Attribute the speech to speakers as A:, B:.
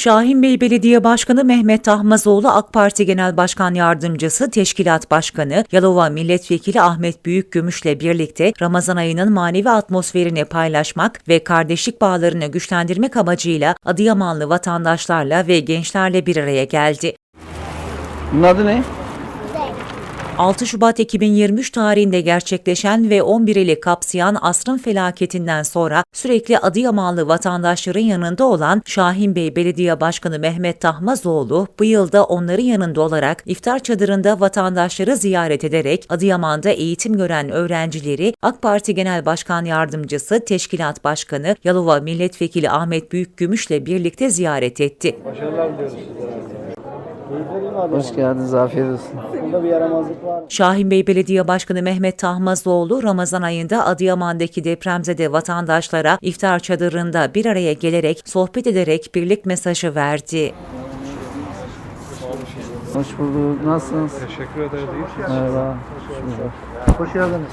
A: Şahin Bey Belediye Başkanı Mehmet Tahmazoğlu AK Parti Genel Başkan Yardımcısı, Teşkilat Başkanı, Yalova Milletvekili Ahmet Büyükgümüş'le birlikte Ramazan ayının manevi atmosferini paylaşmak ve kardeşlik bağlarını güçlendirmek amacıyla Adıyamanlı vatandaşlarla ve gençlerle bir araya geldi.
B: Bunun adı ne?
A: 6 Şubat 2023 tarihinde gerçekleşen ve 11 ili kapsayan asrın felaketinden sonra sürekli Adıyamanlı vatandaşların yanında olan Şahin Bey Belediye Başkanı Mehmet Tahmazoğlu bu yılda onların yanında olarak iftar çadırında vatandaşları ziyaret ederek Adıyaman'da eğitim gören öğrencileri AK Parti Genel Başkan Yardımcısı, Teşkilat Başkanı Yalova Milletvekili Ahmet Büyükgümüş'le birlikte ziyaret etti.
C: Başarılar diliyoruz
B: Hoş geldiniz, afiyet olsun.
C: Bunda bir yaramazlık var?
A: Şahin Bey Belediye Başkanı Mehmet Tahmazoğlu Ramazan ayında Adıyaman'daki depremzede vatandaşlara iftar çadırında bir araya gelerek sohbet ederek birlik mesajı verdi.
B: Hoş bulduk. Nasılsınız?
D: Teşekkür ederiz.
B: Merhaba.
C: Hoş geldiniz.